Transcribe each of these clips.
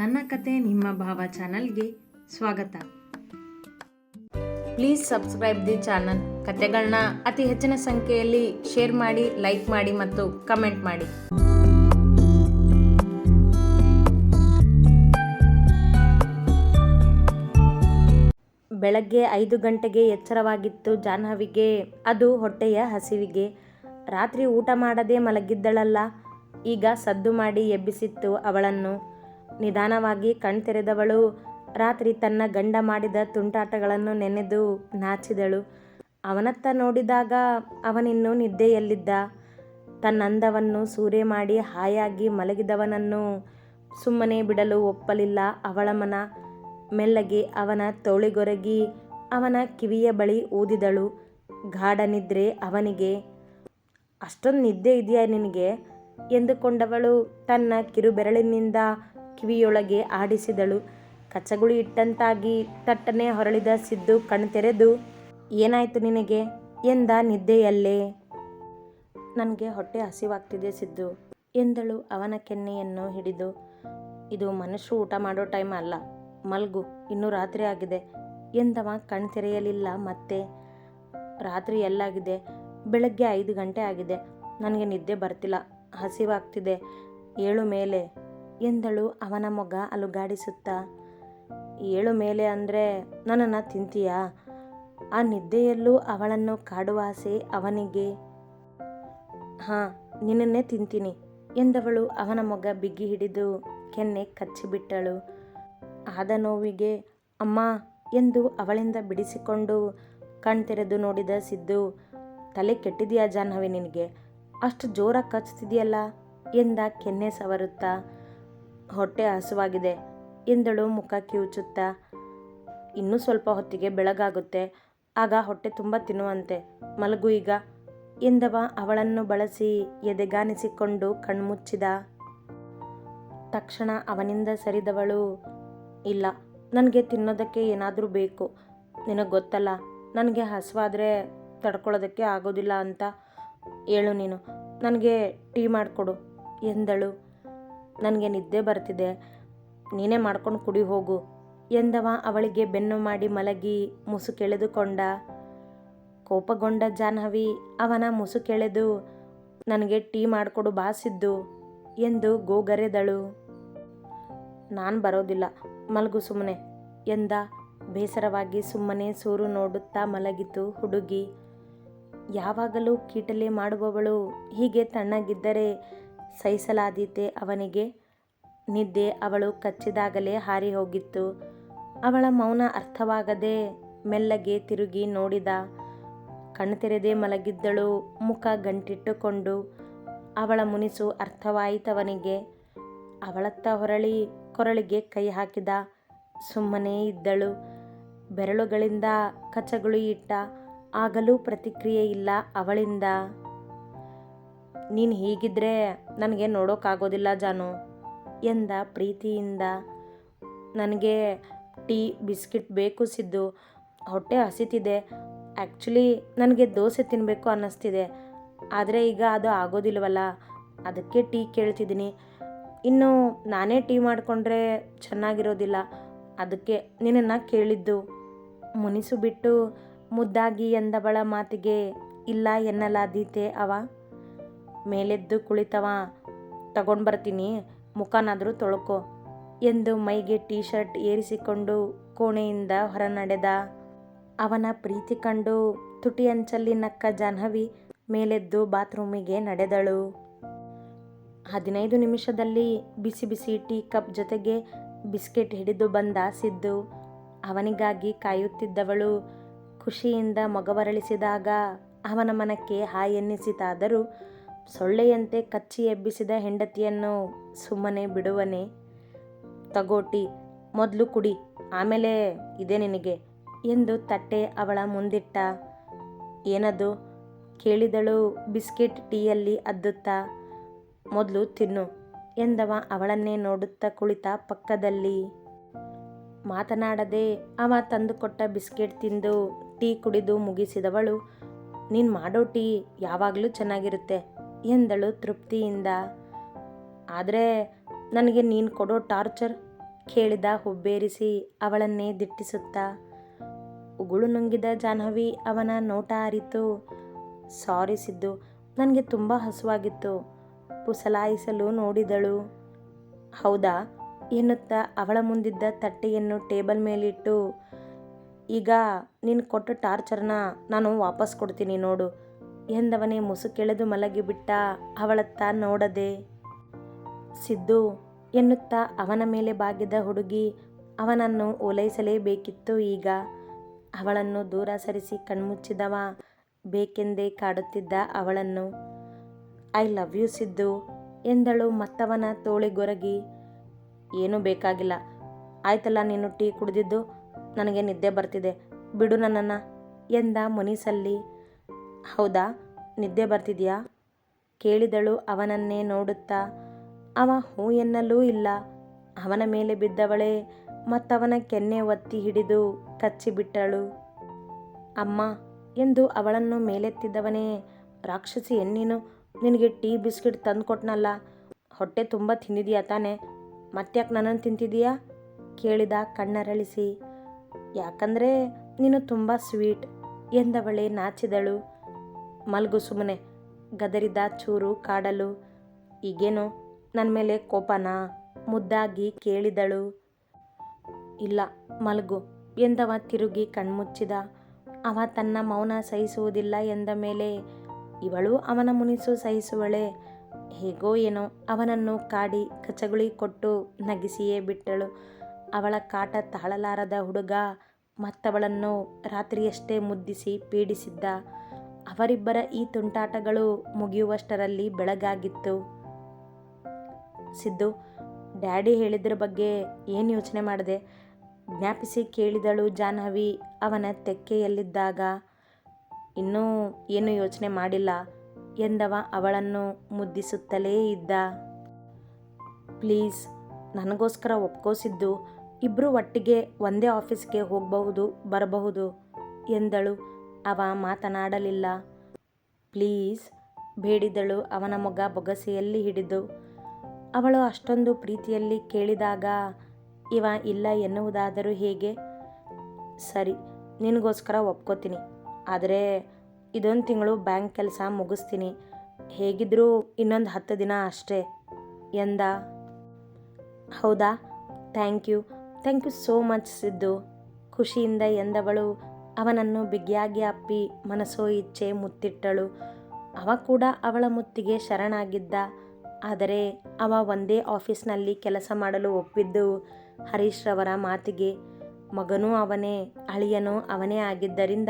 ನನ್ನ ಕತೆ ನಿಮ್ಮ ಭಾವ ಚಾನಲ್ಗೆ ಸ್ವಾಗತ. Please subscribe the channel. ಕತೆಗಳನ್ನ ಅತಿ ಹೆಚ್ಚಿನ ಸಂಖ್ಯೆಯಲ್ಲಿ ಶೇರ್ ಮಾಡಿ, ಲೈಕ್ ಮಾಡಿ ಮತ್ತು ಕಮೆಂಟ್ ಮಾಡಿ. ಬೆಳಗ್ಗೆ ಐದು ಗಂಟೆಗೆ ಎಚ್ಚರವಾಗಿತ್ತು ಜಾಹ್ನವಿಗೆ. ಅದು ಹೊಟ್ಟೆಯ ಹಸಿವಿಗೆ. ರಾತ್ರಿ ಊಟ ಮಾಡದೆ ಮಲಗಿದ್ದಳಲ್ಲ. ಈಗ ಸದ್ದು ಮಾಡಿ ಎಬ್ಬಿಸಿತ್ತು ಅವಳನ್ನು. ನಿಧಾನವಾಗಿ ಕಣ್ತೆರೆದವಳು ರಾತ್ರಿ ತನ್ನ ಗಂಡ ಮಾಡಿದ ತುಂಟಾಟಗಳನ್ನು ನೆನೆದು ನಾಚಿದಳು. ಅವನತ್ತ ನೋಡಿದಾಗ ಅವನಿನ್ನೂ ನಿದ್ದೆಯಲ್ಲಿದ್ದ. ತನ್ನಂದವನ್ನು ಸೂರೆ ಮಾಡಿ ಹಾಯಾಗಿ ಮಲಗಿದವನನ್ನು ಸುಮ್ಮನೆ ಬಿಡಲು ಒಪ್ಪಲಿಲ್ಲ ಅವಳ ಮನ. ಮೆಲ್ಲಗೆ ಅವನ ತೋಳಿಗೊರಗಿ ಅವನ ಕಿವಿಯ ಬಳಿ ಊದಿದಳು. ಗಾಢ ನಿದ್ರೆ ಅವನಿಗೆ, ಅಷ್ಟೊಂದು ನಿದ್ದೆ ಇದೆಯಾ ನಿನಗೆ? ಎಂದುಕೊಂಡವಳು. ತನ್ನ ಕಿರುಬೆರಳಿನಿಂದ ಕಿವಿಯೊಳಗೆ ಆಡಿಸಿದಳು. ಕಚ್ಚಗುಳಿ ಇಟ್ಟಂತಾಗಿ ತಟ್ಟನೆ ಹೊರಳಿದ ಸಿದ್ದು ಕಣ್ತೆರೆದು ಏನಾಯ್ತು ನಿನಗೆ? ಎಂದ ನಿದ್ದೆಯಲ್ಲೇ? ನನಗೆ ಹೊಟ್ಟೆ ಹಸಿವಾಗ್ತಿದೆ ಸಿದ್ದು, ಎಂದಳು ಅವನ ಕೆನ್ನೆಯನ್ನು ಹಿಡಿದು. ಇದು ಮನುಷ್ಯರು ಊಟ ಮಾಡೋ ಟೈಮ್ ಅಲ್ಲ. ಮಲ್ಗು, ಇನ್ನೂ ರಾತ್ರಿ ಆಗಿದೆ. ಎಂದವ ಕಣ್ತೆರೆಯಲಿಲ್ಲ ಮತ್ತೆ. ರಾತ್ರಿ ಎಲ್ಲಾಗಿದೆ. ಬೆಳಗ್ಗೆ ಐದು ಗಂಟೆ ಆಗಿದೆ. ನನಗೆ ನಿದ್ದೆ ಬರ್ತಿಲ್ಲ. ಹಸಿವಾಗ್ತಿದೆ. ಏಳು ಮೇಲೆ. ಎಂದಳು ಅವನ ಮೊಗ ಅಲುಗಾಡಿಸುತ್ತಾ. ಏಳು ಮೇಲೆ ಅಂದರೆ ನನ್ನನ್ನು ತಿಂತೀಯಾ? ಆ ನಿದ್ದೆಯಲ್ಲೂ ಅವಳನ್ನು ಕಾಡುವ ಆಸೆ ಅವನಿಗೆ. ಹಾಂ, ನಿನ್ನನ್ನೇ ತಿಂತೀನಿ ಎಂದವಳು ಅವನ ಮೊಗ ಬಿಗ್ಗಿ ಹಿಡಿದು ಕೆನ್ನೆ ಕಚ್ಚಿಬಿಟ್ಟಳು. ಆದ ನೋವಿಗೆ, ಅಮ್ಮ ಎಂದು ಅವಳಿಂದ ಬಿಡಿಸಿಕೊಂಡು ಕಣ್ತೆರೆದು ನೋಡಿದ ಸಿದ್ದು, ತಲೆ ಕೆಟ್ಟಿದೆಯಾ ಜಾಹ್ನವಿ ನಿನಗೆ? ಅಷ್ಟು ಜೋರಾಗಿ ಕಚ್ತಿದೆಯಲ್ಲ ಎಂದ ಕೆನ್ನೆ ಸವರುತ್ತಾ. ಹೊಟ್ಟೆ ಹಸುವಾಗಿದೆ. ಎಂದಳು ಮುಖ ಕಿವುಚುತ್ತಾ. ಇನ್ನೂ ಸ್ವಲ್ಪ ಹೊತ್ತಿಗೆ ಬೆಳಗಾಗುತ್ತೆ. ಆಗ ಹೊಟ್ಟೆ ತುಂಬ ತಿನ್ನುವಂತೆ. ಮಲಗು ಈಗ. ಎಂದವ ಅವಳನ್ನು ಬಳಸಿ ಎದೆಗಾನಿಸಿಕೊಂಡು ಕಣ್ಮುಚ್ಚಿದ. ತಕ್ಷಣ ಅವನಿಂದ ಸರಿದವಳು, ಇಲ್ಲ, ನನಗೆ ತಿನ್ನೋದಕ್ಕೆ ಏನಾದರೂ ಬೇಕು. ನಿನಗೆ ಗೊತ್ತಲ್ಲ, ನನಗೆ ಹಸುವಾದರೆ ತಡ್ಕೊಳ್ಳೋದಕ್ಕೆ ಆಗೋದಿಲ್ಲ ಅಂತ. ಹೇಳು ನೀನು. ನನಗೆ ಟೀ ಮಾಡಿಕೊಡು, ಎಂದಳು. ನನಗೆ ನಿದ್ದೆ ಬರ್ತಿದೆ, ನೀನೇ ಮಾಡ್ಕೊಂಡು ಕುಡಿ ಹೋಗು ಎಂದವ ಅವಳಿಗೆ ಬೆನ್ನು ಮಾಡಿ ಮಲಗಿ ಮುಸುಕೆಳೆದುಕೊಂಡ ಕೋಪಗೊಂಡ ಜಾಹ್ನವಿ, ಅವನ ಮುಸುಕೆಳೆದು ನನಗೆ ಟೀ ಮಾಡಿಕೊಡು ಬಾಸಿದ್ದು ಎಂದು ಗೋಗರೆದಳು. ನಾನು ಬರೋದಿಲ್ಲ, ಮಲಗು ಸುಮ್ಮನೆ ಎಂದ. ಬೇಸರವಾಗಿ ಸುಮ್ಮನೆ ಸೂರು ನೋಡುತ್ತಾ ಮಲಗಿತು ಹುಡುಗಿ. ಯಾವಾಗಲೂ ಕೀಟಲೆ ಮಾಡುವವಳು, ಹೀಗೆ ತಣ್ಣಗಿದ್ದರೆ ಸಹಿಸಲಾದೀತೆ ಅವನಿಗೆ ನಿದ್ದೆ ಅವಳು ಕಚ್ಚಿದಾಗಲೇ ಹಾರಿ ಹೋಗಿತ್ತು ಅವಳ ಮೌನ ಅರ್ಥವಾಗದೆ ಮೆಲ್ಲಗೆ ತಿರುಗಿ ನೋಡಿದ ಕಣ್ತೆರೆದೇ ಮಲಗಿದ್ದಳು. ಮುಖ ಗಂಟಿಟ್ಟುಕೊಂಡು ಅವಳ ಮುನಿಸು ಅರ್ಥವಾಯಿತವನಿಗೆ. ಅವಳತ್ತ ಹೊರಳಿ ಕೊರಳಿಗೆ ಕೈ ಹಾಕಿದ. ಸುಮ್ಮನೆ ಇದ್ದಳು. ಬೆರಳುಗಳಿಂದ ಕಚಗುಳಿ ಇಟ್ಟ ಆಗಲೂ ಪ್ರತಿಕ್ರಿಯೆ ಇಲ್ಲ ಅವಳಿಂದ. ನೀನು ಹೀಗಿದ್ರೆ ನನಗೆ ನೋಡೋಕ್ಕಾಗೋದಿಲ್ಲ ಜಾನು, ಎಂದ ಪ್ರೀತಿಯಿಂದ. ನನಗೆ ಟೀ, ಬಿಸ್ಕಿಟ್ ಬೇಕು ಸಿದ್ದು. ಹೊಟ್ಟೆ ಹಸಿತಿದೆ. ಆ್ಯಕ್ಚುಲಿ ನನಗೆ ದೋಸೆ ತಿನ್ನಬೇಕು ಅನ್ನಿಸ್ತಿದೆ. ಆದರೆ ಈಗ ಅದು ಆಗೋದಿಲ್ವಲ್ಲ, ಅದಕ್ಕೆ ಟೀ ಕೇಳ್ತಿದ್ದೀನಿ. ಇನ್ನು ನಾನೇ ಟೀ ಮಾಡಿಕೊಂಡ್ರೆ ಚೆನ್ನಾಗಿರೋದಿಲ್ಲ, ಅದಕ್ಕೆ ನಿನ್ನನ್ನು ಕೇಳಿದ್ದು. ಮುನಿಸು ಬಿಟ್ಟು ಮುದ್ದಾಗಿ ಎಂದವಳ ಮಾತಿಗೆ, ಇಲ್ಲ ಎನ್ನಲಾದೀತೆ ಅವ. ಮೇಲೆದ್ದು ಕುಳಿತವ. ತಗೊಂಡು ಬರ್ತೀನಿ. ಮುಖನಾದರೂ ತೊಳ್ಕೊ. ಎಂದು ಮೈಗೆ ಟೀ ಶರ್ಟ್ ಏರಿಸಿಕೊಂಡು ಕೋಣೆಯಿಂದ ಹೊರ ನಡೆದ ಅವನ ಪ್ರೀತಿ ಕಂಡು ತುಟಿ ಅಂಚಲ್ಲಿ ನಕ್ಕ ಜಾಹ್ನವಿ ಮೇಲೆದ್ದು ಬಾತ್ರೂಮಿಗೆ ನಡೆದಳು. ಹದಿನೈದು ನಿಮಿಷದಲ್ಲಿ ಬಿಸಿ ಬಿಸಿ ಟೀ ಕಪ್ ಜೊತೆಗೆ ಬಿಸ್ಕೆಟ್ ಹಿಡಿದು ಬಂದ ಸಿದ್ದು. ಅವನಿಗಾಗಿ ಕಾಯುತ್ತಿದ್ದವಳು. ಖುಷಿಯಿಂದ ಮೊಗವರಳಿಸಿದಾಗ ಅವನ ಮನಕ್ಕೆ ಹಾಯ್ ಎನ್ನಿಸಿತಾದರೂ ಸೊಳ್ಳೆಯಂತೆ ಕಚ್ಚಿ ಎಬ್ಬಿಸಿದ ಹೆಂಡತಿಯನ್ನು ಸುಮ್ಮನೆ ಬಿಡುವನೆ. ತಗೋಟಿ ಮೊದಲು ಕುಡಿ, ಆಮೇಲೆ ಇದೆ ನಿನಗೆ ಎಂದು ತಟ್ಟೆ ಅವಳ ಮುಂದಿಟ್ಟ. ಏನದು? ಕೇಳಿದಳು ಬಿಸ್ಕೆಟ್ ಟೀಯಲ್ಲಿ ಅದ್ದುತ್ತಾ. ಮೊದಲು ತಿನ್ನು ಎಂದವ ಅವಳನ್ನೇ ನೋಡುತ್ತಾ ಕುಳಿತ ಪಕ್ಕದಲ್ಲಿ. ಮಾತನಾಡದೆ ಅವ ತಂದುಕೊಟ್ಟ ಬಿಸ್ಕೆಟ್ ತಿಂದು ಟೀ ಕುಡಿದು ಮುಗಿಸಿದವಳು. ನೀನು ಮಾಡೋ ಟೀ ಯಾವಾಗಲೂ ಚೆನ್ನಾಗಿರುತ್ತೆ. ಎಂದಳು ತೃಪ್ತಿಯಿಂದ. ಆದರೆ ನನಗೆ ನೀನು ಕೊಡೋ ಟಾರ್ಚರ್ ಕೇಳಿದ ಹುಬ್ಬೇರಿಸಿ ಅವಳನ್ನೇ ದಿಟ್ಟಿಸುತ್ತಾ. ಉಗುಳು ನುಂಗಿದ ಜಾಹ್ನವಿ ಅವನ ನೋಟ ಅರಿತು. ಸಾರಿ ಸಿದ್ದು, ನನಗೆ ತುಂಬ ಹಸುವಾಗಿತ್ತು. ಪುಸಲಾಯಿಸಲು ನೋಡಿದಳು. ಹೌದಾ? ಎನ್ನುತ್ತಾ ಅವಳ ಮುಂದಿದ್ದ ತಟ್ಟೆಯನ್ನು ಟೇಬಲ್ ಮೇಲಿಟ್ಟು, ಈಗ ನೀನು ಕೊಟ್ಟ ಟಾರ್ಚರ್ನ ನಾನು ವಾಪಸ್ ಕೊಡ್ತೀನಿ ನೋಡು. ಎಂದವನೇ ಮುಸುಕೆಳೆದು ಮಲಗಿಬಿಟ್ಟ ಅವಳತ್ತ ನೋಡದೆ. ಸಿದ್ದು ಎನ್ನುತ್ತಾ ಅವನ ಮೇಲೆ ಬಾಗಿದ ಹುಡುಗಿ ಅವನನ್ನು ಓಲೈಸಲೇಬೇಕಿತ್ತು ಈಗ. ಅವಳನ್ನು ದೂರ ಸರಿಸಿ ಕಣ್ಮುಚ್ಚಿದವ ಬೇಕೆಂದೇ ಕಾಡುತ್ತಿದ್ದ ಅವಳನ್ನು. ಐ ಲವ್ ಯು ಸಿದ್ದು ಎಂದಳು ಮತ್ತವನ ತೋಳಿಗೊರಗಿ. ಏನೂ ಬೇಕಾಗಿಲ್ಲ. ಆಯ್ತಲ್ಲ, ನೀನು ಟೀ ಕುಡಿದಿದ್ದು? ನನಗೆ ನಿದ್ದೆ ಬರ್ತಿದೆ. ಬಿಡು ನನ್ನನ್ನು ಎಂದ ಮುನಿಸಲ್ಲಿ. ಹೌದಾ? ನಿದ್ದೆ ಬರ್ತಿದೆಯಾ? ಕೇಳಿದಳು ಅವನನ್ನೇ ನೋಡುತ್ತಾ. ಅವ ಹೂ ಎನ್ನಲೂ ಇಲ್ಲ. ಅವನ ಮೇಲೆ ಬಿದ್ದವಳೆ, ಮತ್ತವನ ಕೆನ್ನೆ ಒತ್ತಿ ಹಿಡಿದು ಕಚ್ಚಿಬಿಟ್ಟಳು. ಅಮ್ಮ, ಎಂದು ಅವಳನ್ನು ಮೇಲೆತ್ತಿದ್ದವನೇ ರಾಕ್ಷಸಿ ಎನ್ನೀನು ನಿನಗೆ ಟೀ ಬಿಸ್ಕಿಟ್ ತಂದು ಕೊಟ್ನಲ್ಲ ಹೊಟ್ಟೆ ತುಂಬ ತಿಂದಿದೀಯಾ ತಾನೆ? ಮತ್ತ್ಯಾಕೆ ನನ್ನನ್ನು ತಿಂತಿದೀಯಾ? ಕೇಳಿದ ಕಣ್ಣರಳಿಸಿ. ಯಾಕಂದರೆ ನೀನು ತುಂಬ ಸ್ವೀಟ್, ಎಂದವಳೆ ನಾಚಿದಳು. ಮಲ್ಗು ಸುಮ್ಮನೆ ಗದರಿದ ಚೂರು, ಕಾಡಲು. ಈಗೇನು? ನನ್ನ ಮೇಲೆ ಕೋಪನಾ? ಮುದ್ದಾಗಿ ಕೇಳಿದಳು. ಇಲ್ಲ, ಮಲಗು. ಎಂದವ ತಿರುಗಿ ಕಣ್ಮುಚ್ಚಿದ. ಅವ ತನ್ನ ಮೌನ ಸಹಿಸುವುದಿಲ್ಲ ಎಂದ ಮೇಲೆ, ಇವಳು ಅವನ ಮುನಿಸು ಸಹಿಸುವಳೆ. ಹೇಗೋ ಏನೋ, ಅವನನ್ನು ಕಾಡಿ ಕಚಗುಳಿ ಕೊಟ್ಟು ನಗಿಸಿಯೇ ಬಿಟ್ಟಳು. ಅವಳ ಕಾಟ ತಾಳಲಾರದ ಹುಡುಗ ಮತ್ತವಳನ್ನು ರಾತ್ರಿಯಷ್ಟೇ ಮುದ್ದಿಸಿ ಪೀಡಿಸಿದ್ದ. ಅವರಿಬ್ಬರ ಈ ತುಂಟಾಟಗಳು ಮುಗಿಯುವಷ್ಟರಲ್ಲಿ ಬೆಳಗಾಗಿತ್ತು. ಸಿದ್ದು, ಡ್ಯಾಡಿ ಹೇಳಿದ್ರ ಬಗ್ಗೆ ಏನು ಯೋಚನೆ ಮಾಡಿದೆ? ಜ್ಞಾಪಿಸಿ ಕೇಳಿದಳು ಜಾಹ್ನವಿ ಅವನ ತೆಕ್ಕೆಯಲ್ಲಿದ್ದಾಗ. ಇನ್ನೂ ಏನು ಯೋಚನೆ ಮಾಡಿಲ್ಲ ಎಂದವ ಅವಳನ್ನು ಮುದ್ದಿಸುತ್ತಲೇ ಇದ್ದ. ಪ್ಲೀಸ್, ನನಗೋಸ್ಕರ ಒಪ್ಕೋಸಿದ್ದು ಇಬ್ಬರು ಒಟ್ಟಿಗೆ ಒಂದೇ ಆಫೀಸ್ಗೆ ಹೋಗಬಹುದು, ಬರಬಹುದು, ಎಂದಳು. ಅವ ಮಾತನಾಡಲಿಲ್ಲ. ಪ್ಲೀಸ್, ಬೇಡಿದಳು ಅವನ ಮಗ ಬೊಗಸೆಯಲ್ಲಿ ಹಿಡಿದು. ಅವಳು ಅಷ್ಟೊಂದು ಪ್ರೀತಿಯಲ್ಲಿ ಕೇಳಿದಾಗ, ಇವ ಇಲ್ಲ ಎನ್ನುವುದಾದರೂ ಹೇಗೆ? ಸರಿ, ನಿನಗೋಸ್ಕರ ಒಪ್ಕೋತೀನಿ. ಆದರೆ ಇದೊಂದು ತಿಂಗಳು ಬ್ಯಾಂಕ್ ಕೆಲಸ ಮುಗಿಸ್ತೀನಿ. ಹೇಗಿದ್ದರೂ ಇನ್ನೊಂದು ಹತ್ತು ದಿನ ಅಷ್ಟೇ, ಎಂದ. ಹೌದಾ? Thank you. Thank you so much Siddu. ಖುಷಿಯಿಂದ ಎಂದವಳು ಅವನನ್ನು ಬಿಗಿಯಾಗಿ ಅಪ್ಪಿ ಮನಸೋ ಇಚ್ಛೆ ಮುತ್ತಿಟ್ಟಳು. ಅವ ಕೂಡ ಅವಳ ಮುತ್ತಿಗೆ ಶರಣಾಗಿದ್ದ. ಆದರೆ ಅವ ಒಂದೇ ಆಫೀಸ್ನಲ್ಲಿ ಕೆಲಸ ಮಾಡಲು ಒಪ್ಪಿದ್ದು ಹರೀಶ್ ರವರ ಮಾತಿಗೆ. ಮಗನೂ ಅವನೇ, ಅಳಿಯನೂ ಅವನೇ ಆಗಿದ್ದರಿಂದ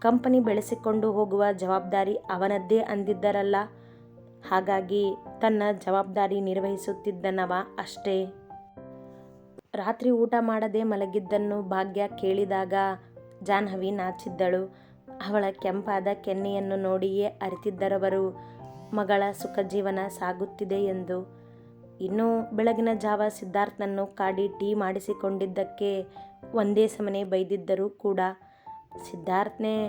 ಕಂಪನಿ ಬೆಳೆಸಿಕೊಂಡು ಹೋಗುವ ಜವಾಬ್ದಾರಿ ಅವನದ್ದೇ ಅಂದಿದ್ದರಲ್ಲ. ಹಾಗಾಗಿ ತನ್ನ ಜವಾಬ್ದಾರಿ ನಿರ್ವಹಿಸುತ್ತಿದ್ದನವ ಅಷ್ಟೇ. ರಾತ್ರಿ ಊಟ ಮಾಡದೆ ಮಲಗಿದ್ದನ್ನು ಭಾಗ್ಯ ಕೇಳಿದಾಗ ಜಾಹ್ನವಿ ನಾಚಿದ್ದಳು ಅವಳ ಕೆಂಪಾದ ಕೆನ್ನೆಯನ್ನು ನೋಡಿಯೇ ಅರಿತಿದ್ದರವರು, ಮಗಳ ಸುಖ ಜೀವನ ಸಾಗುತ್ತಿದೆ ಎಂದು. ಇನ್ನೂ ಬೆಳಗಿನ ಜಾವ ಸಿದ್ಧಾರ್ಥನನ್ನು ಕಾಡಿ ಟೀ ಮಾಡಿಸಿಕೊಂಡಿದ್ದಕ್ಕೆ ಒಂದೇ ಸಮನೆ ಬೈದಿದ್ದರೂ ಕೂಡ, ಸಿದ್ಧಾರ್ಥನೇ,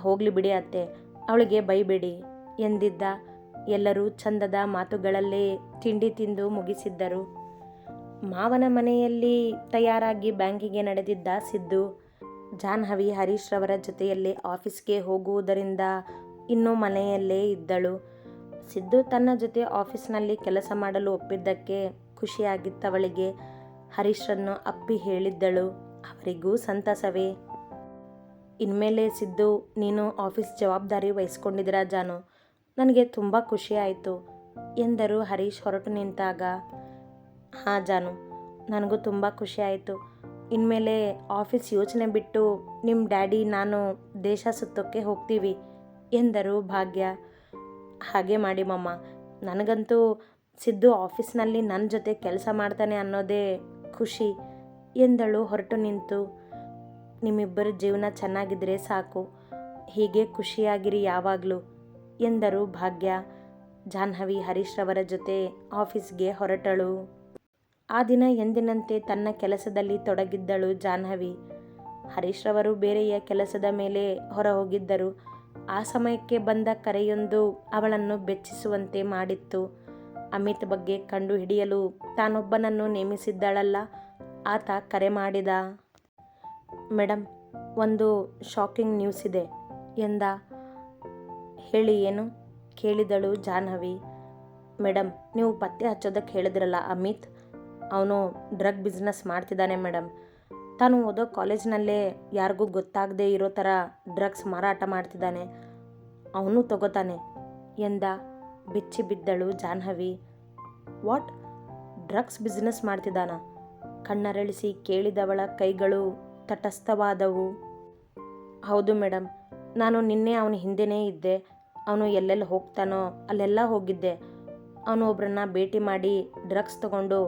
ಹೋಗಲಿ ಬಿಡಿ ಅತ್ತೆ, ಅವಳಿಗೆ ಬೈಬೇಡಿ ಎಂದಿದ್ದ ಎಲ್ಲರೂ ಚಂದದ ಮಾತುಗಳಲ್ಲೇ ತಿಂಡಿ ತಿಂದು ಮುಗಿಸಿದ್ದರು. ಮಾವನ ಮನೆಯಲ್ಲಿ ತಯಾರಾಗಿ ಬ್ಯಾಂಕಿಗೆ ನಡೆದಿದ್ದ ಸಿದ್ದು ಜಾಹ್ನವಿ ಹರೀಶ್ ರವರ ಜೊತೆಯಲ್ಲೇ ಆಫೀಸ್ಗೆ ಹೋಗುವುದರಿಂದ ಇನ್ನೂ ಮನೆಯಲ್ಲೇ ಇದ್ದಳು. ಸಿದ್ದು ತನ್ನ ಜೊತೆ ಆಫೀಸ್ನಲ್ಲಿ ಕೆಲಸ ಮಾಡಲು ಒಪ್ಪಿದ್ದಕ್ಕೆ ಖುಷಿಯಾಗಿತ್ತವಳಿಗೆ ಹರೀಶ್ರನ್ನು ಅಪ್ಪಿ ಹೇಳಿದ್ದಳು. ಅವರಿಗೂ ಸಂತಸವೇ. ಇನ್ಮೇಲೆ ಸಿದ್ದು, ನೀನು ಆಫೀಸ್ ಜವಾಬ್ದಾರಿ ವಹಿಸ್ಕೊಂಡಿದ್ದೀರಾ ಜಾನು? ನನಗೆ ತುಂಬ ಖುಷಿಯಾಯಿತು ಎಂದರು ಹರೀಶ್ ಹೊರಟು ನಿಂತಾಗ. ಹಾಂ ಜಾನು, ನನಗೂ ತುಂಬ ಖುಷಿಯಾಯಿತು. ಇನ್ಮೇಲೆ ಆಫೀಸ್ ಯೋಚನೆ ಬಿಟ್ಟು ನಿಮ್ಮ ಡ್ಯಾಡಿ, ನಾನು ದೇಶ ಸುತ್ತೋಕ್ಕೆ ಹೋಗ್ತೀವಿ ಎಂದರು ಭಾಗ್ಯ. ಹಾಗೆ ಮಾಡಿ ಮಮ್ಮ ನನಗಂತೂ ಸಿದ್ದು ಆಫೀಸ್ನಲ್ಲಿ ನನ್ನ ಜೊತೆ ಕೆಲಸ ಮಾಡ್ತಾನೆ ಅನ್ನೋದೇ ಖುಷಿ ಎಂದಳು ಹೊರಟು ನಿಂತು. ನಿಮ್ಮಿಬ್ಬರ ಜೀವನ ಚೆನ್ನಾಗಿದ್ದರೆ ಸಾಕು. ಹೀಗೆ ಖುಷಿಯಾಗಿರಿ ಯಾವಾಗಲೂ ಎಂದರು ಭಾಗ್ಯ. ಜಾಹ್ನವಿ ಹರೀಶ್ರವರ ಜೊತೆ ಆಫೀಸ್ಗೆ ಹೊರಟಳು. ಆ ದಿನ ಎಂದಿನಂತೆ ತನ್ನ ಕೆಲಸದಲ್ಲಿ ತೊಡಗಿದ್ದಳು ಜಾಹ್ನವಿ. ಹರೀಶ್ರವರು ಬೇರೆಯ ಕೆಲಸದ ಮೇಲೆ ಹೊರ ಹೋಗಿದ್ದರು ಆ ಸಮಯಕ್ಕೆ ಬಂದ ಕರೆಯೊಂದು ಅವಳನ್ನು ಬೆಚ್ಚಿಸುವಂತೆ ಮಾಡಿತ್ತು. ಅಮಿತ್ ಬಗ್ಗೆ ಕಂಡು ಹಿಡಿಯಲು ತಾನೊಬ್ಬನನ್ನು ನೇಮಿಸಿದ್ದಾಳಲ್ಲ, ಆತ ಕರೆ ಮಾಡಿದ. ಮೇಡಮ್ ಒಂದು ಶಾಕಿಂಗ್ ನ್ಯೂಸ್ ಇದೆ ಎಂದ. ಹೇಳಿ, ಏನು? ಕೇಳಿದಳು ಜಾಹ್ನವಿ. ಮೇಡಮ್ ನೀವು ಪತ್ತೆ ಹಚ್ಚೋದಕ್ಕೆ ಹೇಳಿದ್ರಲ್ಲ ಅಮಿತ್? ಅವನು ಡ್ರಗ್ ಬಿಸ್ನೆಸ್ ಮಾಡ್ತಿದ್ದಾನೆ ಮೇಡಮ್. ತಾನು ಓದೋ ಕಾಲೇಜ್ನಲ್ಲೇ ಯಾರಿಗೂ ಗೊತ್ತಾಗದೇ ಇರೋ ಥರ ಡ್ರಗ್ಸ್ ಮಾರಾಟ ಮಾಡ್ತಿದ್ದಾನೆ. ಅವನು ತಗೋತಾನೆ. ಎಂದ, ಬಿಚ್ಚಿ ಬಿದ್ದಳು ಜಾಹ್ನವಿ. ವಾಟ್? ಡ್ರಗ್ಸ್ ಬಿಸ್ನೆಸ್ ಮಾಡ್ತಿದ್ದಾನ? ಕಣ್ಣರಳಿಸಿ ಕೇಳಿದವಳ ಕೈಗಳು ತಟಸ್ಥವಾದವು. ಹೌದು ಮೇಡಮ್, ನಾನು ನಿನ್ನೆ ಅವನ ಹಿಂದೆನೇ ಇದ್ದೆ. ಅವನು ಎಲ್ಲೆಲ್ಲಿ ಹೋಗ್ತಾನೋ ಅಲ್ಲೆಲ್ಲ ಹೋಗಿದ್ದೆ. ಅವನು ಒಬ್ಬರನ್ನ ಭೇಟಿ ಮಾಡಿ ಡ್ರಗ್ಸ್ ತಗೊಂಡು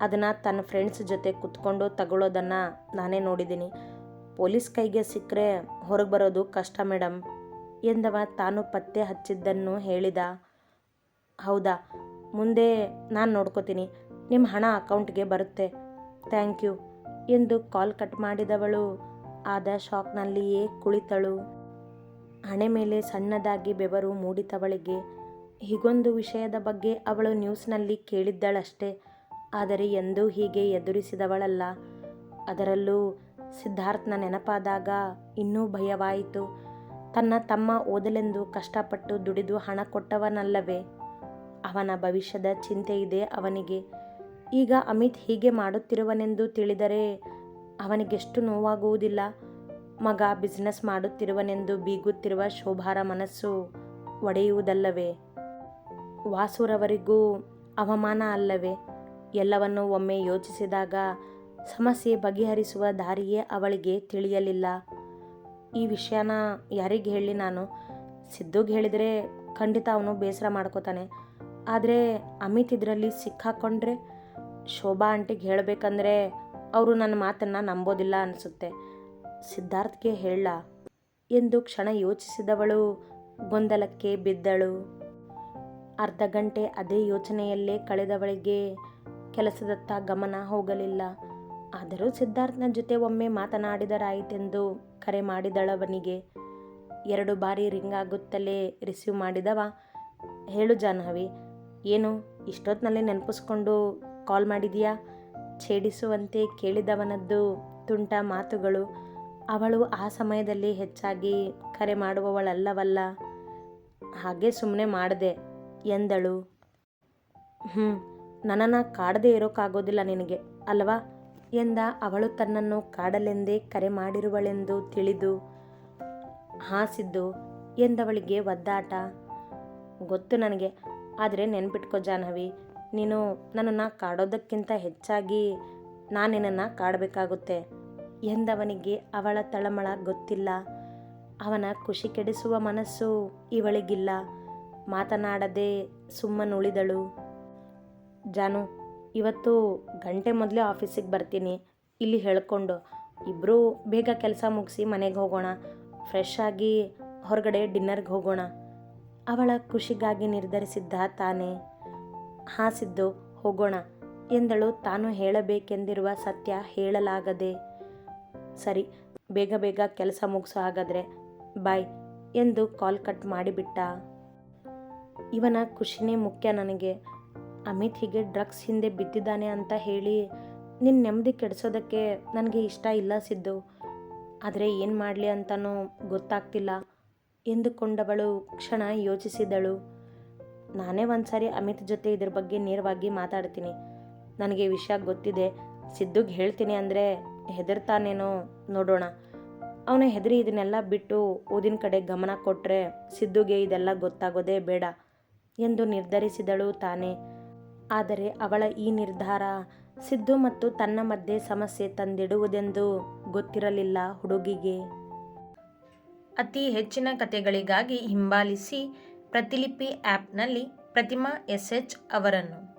ಅದನ್ನು ತನ್ನ ಫ್ರೆಂಡ್ಸ್ ಜೊತೆ ಕುತ್ಕೊಂಡು ತಗೊಳ್ಳೋದನ್ನು ನಾನೇ ನೋಡಿದ್ದೀನಿ. ಪೊಲೀಸ್ ಕೈಗೆ ಸಿಕ್ಕರೆ ಹೊರಗೆ ಬರೋದು ಕಷ್ಟ ಮೇಡಮ್ ಎಂದವ ತಾನು ಪತ್ತೆ ಹಚ್ಚಿದ್ದನ್ನು ಹೇಳಿದ. ಹೌದಾ, ಮುಂದೆ ನಾನು ನೋಡ್ಕೋತೀನಿ. ನಿಮ್ಮ ಹಣ ಅಕೌಂಟ್ಗೆ ಬರುತ್ತೆ. ಥ್ಯಾಂಕ್ ಯು ಎಂದು ಕಾಲ್ ಕಟ್ ಮಾಡಿದವಳು. ಆದ ಶಾಕ್ನಲ್ಲಿಯೇ ಕುಳಿತಳು. ಹಣೆ ಮೇಲೆ ಸಣ್ಣದಾಗಿ ಬೆವರು ಮೂಡಿತವಳಿಗೆ. ಹೀಗೊಂದು ವಿಷಯದ ಬಗ್ಗೆ ಅವಳು ನ್ಯೂಸ್ನಲ್ಲಿ ಕೇಳಿದ್ದಳಷ್ಟೇ. ಆದರೆ ಎಂದೂ ಹೀಗೆ ಎದುರಿಸಿದವಳಲ್ಲ. ಅದರಲ್ಲೂ ಸಿದ್ಧಾರ್ಥನ ನೆನಪಾದಾಗ ಇನ್ನೂ ಭಯವಾಯಿತು. ತನ್ನ ತಮ್ಮ ಓದಲೆಂದು ಕಷ್ಟಪಟ್ಟು ದುಡಿದು ಹಣ ಕೊಟ್ಟವನಲ್ಲವೇ? ಅವನ ಭವಿಷ್ಯದ ಚಿಂತೆ ಇದೆ ಅವನಿಗೆ. ಈಗ ಅಮಿತ್ ಹೀಗೆ ಮಾಡುತ್ತಿರುವನೆಂದು ತಿಳಿದರೆ ಅವನಿಗೆಷ್ಟು ನೋವಾಗುವುದಿಲ್ಲ. ಮಗ ಬಿಸ್ನೆಸ್ ಮಾಡುತ್ತಿರುವನೆಂದು ಬೀಗುತ್ತಿರುವ ಶೋಭಾರ ಮನಸ್ಸು ಒಡೆಯುವುದಲ್ಲವೇ? ವಾಸುರವರಿಗೂ ಅವಮಾನ ಅಲ್ಲವೇ? ಎಲ್ಲವನ್ನೂ ಒಮ್ಮೆ ಯೋಚಿಸಿದಾಗ ಸಮಸ್ಯೆ ಬಗೆಹರಿಸುವ ದಾರಿಯೇ ಅವಳಿಗೆ ತಿಳಿಯಲಿಲ್ಲ. ಈ ವಿಷಯನ ಯಾರಿಗೆ ಹೇಳಿ ನಾನು? ಸಿದ್ದುಗೆ ಹೇಳಿದರೆ ಖಂಡಿತ ಅವನು ಬೇಸರ ಮಾಡ್ಕೋತಾನೆ. ಆದರೆ ಅಮಿತ್ ಇದರಲ್ಲಿ ಸಿಕ್ಕಾಕೊಂಡ್ರೆ ಶೋಭಾ ಆಂಟಿಗೆ ಹೇಳಬೇಕಂದ್ರೆ ಅವರು ನನ್ನ ಮಾತನ್ನು ನಂಬೋದಿಲ್ಲ ಅನಿಸುತ್ತೆ. ಸಿದ್ಧಾರ್ಥ್ಗೆ ಹೇಳ. ಎಂದು ಕ್ಷಣ ಯೋಚಿಸಿದವಳು ಗೊಂದಲಕ್ಕೆ ಬಿದ್ದಳು. ಅರ್ಧ ಗಂಟೆ ಅದೇ ಯೋಚನೆಯಲ್ಲೇ ಕಳೆದವಳಿಗೆ ಕೆಲಸದತ್ತ ಗಮನ ಹೋಗಲಿಲ್ಲ. ಆದರೂ ಸಿದ್ಧಾರ್ಥನ ಜೊತೆ ಒಮ್ಮೆ ಮಾತನಾಡಿದರಾಯಿತೆಂದು ಕರೆ ಮಾಡಿದಳವನಿಗೆ, ಎರಡು ಬಾರಿ ರಿಂಗ್ ಆಗುತ್ತಲೇ ರಿಸೀವ್ ಮಾಡಿದವ? ಹೇಳು ಜಾಹ್ನವಿ. ಏನು ಇಷ್ಟೊತ್ತಿನಲ್ಲಿ ನೆನಪಿಸ್ಕೊಂಡು ಕಾಲ್ ಮಾಡಿದೀಯಾ? ಛೇಡಿಸುವಂತೆ ಕೇಳಿದವನದ್ದು ತುಂಟ ಮಾತುಗಳು. ಅವಳು ಆ ಸಮಯದಲ್ಲಿ ಹೆಚ್ಚಾಗಿ ಕರೆ ಮಾಡುವವಳಲ್ಲವಲ್ಲ. ಹಾಗೆ ಸುಮ್ಮನೆ ಮಾಡಿದೆ, ಎಂದಳು. ಹ್ಞೂ ನನ್ನನ್ನು ಕಾಡದೇ ಇರೋಕ್ಕಾಗೋದಿಲ್ಲ ನಿನಗೆ, ಅಲ್ವಾ? ಎಂದ ಅವಳು ತನ್ನನ್ನು ಕಾಡಲೆಂದೇ ಕರೆ ಮಾಡಿರುವಳೆಂದು ತಿಳಿದು ಹಾಸಿದ್ದು ಎಂದವಳಿಗೆ ಒದ್ದಾಟ. ಗೊತ್ತು ನನಗೆ, ಆದರೆ ನೆನ್ಪಿಟ್ಕೋ ಜಾಹ್ನವಿ, ನೀನು ನನ್ನನ್ನು ಕಾಡೋದಕ್ಕಿಂತ ಹೆಚ್ಚಾಗಿ ನಾನು ನಿನ್ನನ್ನು ಕಾಡಬೇಕಾಗುತ್ತೆ ಎಂದವನಿಗೆ ಅವಳ ತಳಮಳ ಗೊತ್ತಿಲ್ಲ. ಅವನ ಖುಷಿ ಕೆಡಿಸುವ ಮನಸ್ಸು ಇವಳಿಗಿಲ್ಲ. ಮಾತನಾಡದೆ ಸುಮ್ಮನುಳಿದಳು. ಜಾನು, ಇವತ್ತು ಗಂಟೆ ಮೊದಲೇ ಆಫೀಸಿಗೆ ಬರ್ತೀನಿ. ಇಲ್ಲಿ ಹೇಳ್ಕೊಂಡು ಇಬ್ಬರೂ ಬೇಗ ಕೆಲಸ ಮುಗಿಸಿ ಮನೆಗೆ ಹೋಗೋಣ. ಫ್ರೆಶ್ ಆಗಿ ಹೊರಗಡೆ ಡಿನ್ನರ್ಗೆ ಹೋಗೋಣ. ಅವಳ ಖುಷಿಗಾಗಿ ನಿರ್ಧರಿಸಿದ್ದ ತಾನೇ ಹಾಸಿದ್ದು ಹೋಗೋಣ ಎಂದಳು. ತಾನು ಹೇಳಬೇಕೆಂದಿರುವ ಸತ್ಯ ಹೇಳಲಾಗದೆ, ಸರಿ, ಬೇಗ ಬೇಗ ಕೆಲಸ ಮುಗಿಸೋ ಹಾಗಾದರೆ ಬಾಯ್ ಎಂದು ಕಾಲ್ ಕಟ್ ಮಾಡಿಬಿಟ್ಟ. ಇವನ ಖುಷಿನೇ ಮುಖ್ಯ ನನಗೆ. ಅಮಿತ್ ಹೀಗೆ ಡ್ರಗ್ಸ್ ಹಿಂದೆ ಬಿದ್ದಿದ್ದಾನೆ ಅಂತ ಹೇಳಿ ನಿನ್ನ ನೆಮ್ಮದಿ ಕೆಡಿಸೋದಕ್ಕೆ ನನಗೆ ಇಷ್ಟ ಇಲ್ಲ ಸಿದ್ದು. ಆದರೆ ಏನು ಮಾಡಲಿ ಅಂತನೂ ಗೊತ್ತಾಗ್ತಿಲ್ಲ ಎಂದುಕೊಂಡವಳು ಕ್ಷಣ ಯೋಚಿಸಿದಳು. ನಾನೇ ಒಂದ್ಸಾರಿ ಅಮಿತ್ ಜೊತೆ ಇದ್ರ ಬಗ್ಗೆ ನೇರವಾಗಿ ಮಾತಾಡ್ತೀನಿ. ನನಗೆ ವಿಷಯ ಗೊತ್ತಿದೆ. ಸಿದ್ದುಗೆ ಹೇಳ್ತೀನಿ ಅಂದರೆ ಹೆದರ್ತಾನೇನೋ ನೋಡೋಣ. ಅವನ ಹೆದರಿ ಇದನ್ನೆಲ್ಲ ಬಿಟ್ಟು ಓದಿನ ಕಡೆ ಗಮನ ಕೊಟ್ಟರೆ ಸಿದ್ದುಗೆ ಇದೆಲ್ಲ ಗೊತ್ತಾಗೋದೇ ಬೇಡ ಎಂದು ನಿರ್ಧರಿಸಿದಳು ತಾನೇ. ಆದರೆ ಅವಳ ಈ ನಿರ್ಧಾರ ಸಿದ್ದು ಮತ್ತು ತನ್ನ ಮಧ್ಯೆ ಸಮಸ್ಯೆ ತಂದಿಡುವುದೆಂದು ಗೊತ್ತಿರಲಿಲ್ಲ ಹುಡುಗಿಗೆ. ಅತಿ ಹೆಚ್ಚಿನ ಕಥೆಗಳಿಗಾಗಿ ಹಿಂಬಾಲಿಸಿ ಪ್ರತಿಲಿಪಿ ಆ್ಯಪ್ನಲ್ಲಿ ಪ್ರತಿಮಾ ಎಸ್ ಎಚ್ ಅವರನ್ನು.